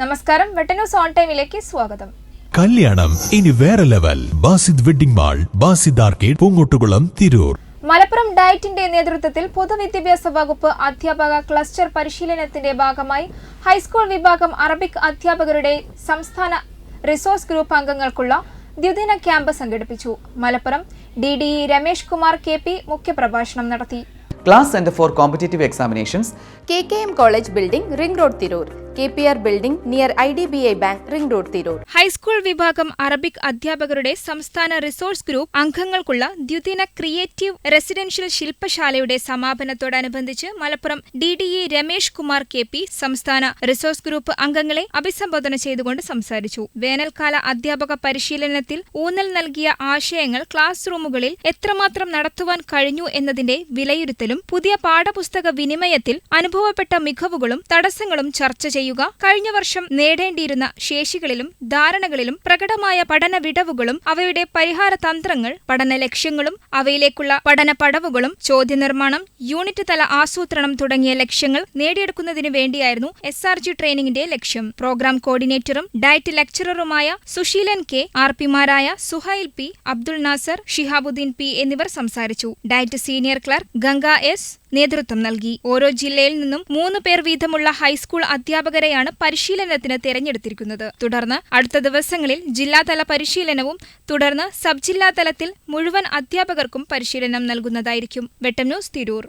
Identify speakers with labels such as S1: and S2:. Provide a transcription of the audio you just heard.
S1: നമസ്കാരം. വെട്ടന്യൂസ് ഓൺ ടൈമിലേക്ക് സ്വാഗതം.
S2: കല്യാണം. ഇനി വേറെ level. Basid wedding mall Basid arcade Poongottukulam Tirur.
S1: Malappuram ഡയറ്റിന്റെ നേതൃത്വത്തിൽ പൊതുവിദ്യാഭ്യാസ വകുപ്പ് അധ്യാപക ക്ലസ്റ്റർ പരിശീലനത്തിന്റെ ഭാഗമായി ഹൈസ്കൂൾ വിഭാഗം അറബിക് അധ്യാപകരുടെ സംസ്ഥാന റിസോഴ്സ് ഗ്രൂപ്പ് അംഗങ്ങൾക്കുള്ള ദ്വിദിന ക്യാമ്പ് സംഘടിപ്പിച്ചു. Malappuram D D E Ramesh Kumar K P മുഖ്യപ്രഭാഷണം നടത്തി.
S3: Class centre for competitive examinations
S4: K K M college building ring road Tirur. K P R building near I D B I bank ring road Tirur.
S1: High school വിഭാഗം Arabic അധ്യാപകരുടെ സംസ്ഥാന resource group അംഗങ്ങൾക്കുള്ള ദ്വിദിന creative residential ശില്പശാലയുടെ സമാപനത്തോടനുബന്ധിച്ച് Malappuram D D E Ramesh Kumar K P സംസ്ഥാന resource group അംഗങ്ങളെ അഭിസംബോധന ചെയ്തുകൊണ്ട് സംസാരിച്ചു. വേനൽക്കാല അധ്യാപക പരിശീലനത്തിൽ ഊന്നൽ നൽകിയ ആശയങ്ങൾ ക്ലാസ് റൂമുകളിൽ എത്രമാത്രം നടത്തുവാൻ കഴിഞ്ഞു എന്നതിന്റെ വിലയിരുത്തലും പുതിയ പാഠപുസ്തക വിനിമയത്തിൽ അനുഭവപ്പെട്ട മികവുകളും തടസ്സങ്ങളും ചർച്ച ചെയ്യുക. കഴിഞ്ഞ വർഷം നേടേണ്ടിയിരുന്ന ശേഷികളിലും ധാരണകളിലും പ്രകടമായ പഠന വിടവുകളും അവയുടെ പരിഹാര തന്ത്രങ്ങൾ പഠന ലക്ഷ്യങ്ങളും അവയിലേക്കുള്ള പഠന പടവുകളും ചോദ്യനിർമ്മാണം യൂണിറ്റ് തല ആസൂത്രണം തുടങ്ങിയ ലക്ഷ്യങ്ങൾ നേടിയെടുക്കുന്നതിന് വേണ്ടിയായിരുന്നു എസ് ആർ ജി ട്രെയിനിങ്ങിന്റെ ലക്ഷ്യം. പ്രോഗ്രാം കോർഡിനേറ്ററും ഡയറ്റ് ലെക്ചററുമായ സുശീലൻ കെ ആർ പിമാരായ സുഹൈൽ പി അബ്ദുൾ നാസർ ഷിഹാബുദ്ദീൻ പി എന്നിവർ സംസാരിച്ചു. DIET senior clerk Ganga S നേതൃത്വം നൽകി. ഓരോ ജില്ലയിൽ നിന്നും മൂന്ന് പേർ വീതമുള്ള ഹൈസ്കൂൾ അധ്യാപകരെയാണ് പരിശീലനത്തിന് തെരഞ്ഞെടുത്തിരിക്കുന്നത്. തുടർന്ന് അടുത്ത ദിവസങ്ങളിൽ ജില്ലാതല പരിശീലനവും തുടർന്ന് സബ് ജില്ലാ തലത്തിൽ മുഴുവൻ അധ്യാപകർക്കും പരിശീലനം നൽകുന്നതായിരിക്കും. വെട്ടം ന്യൂസ് തിരൂർ.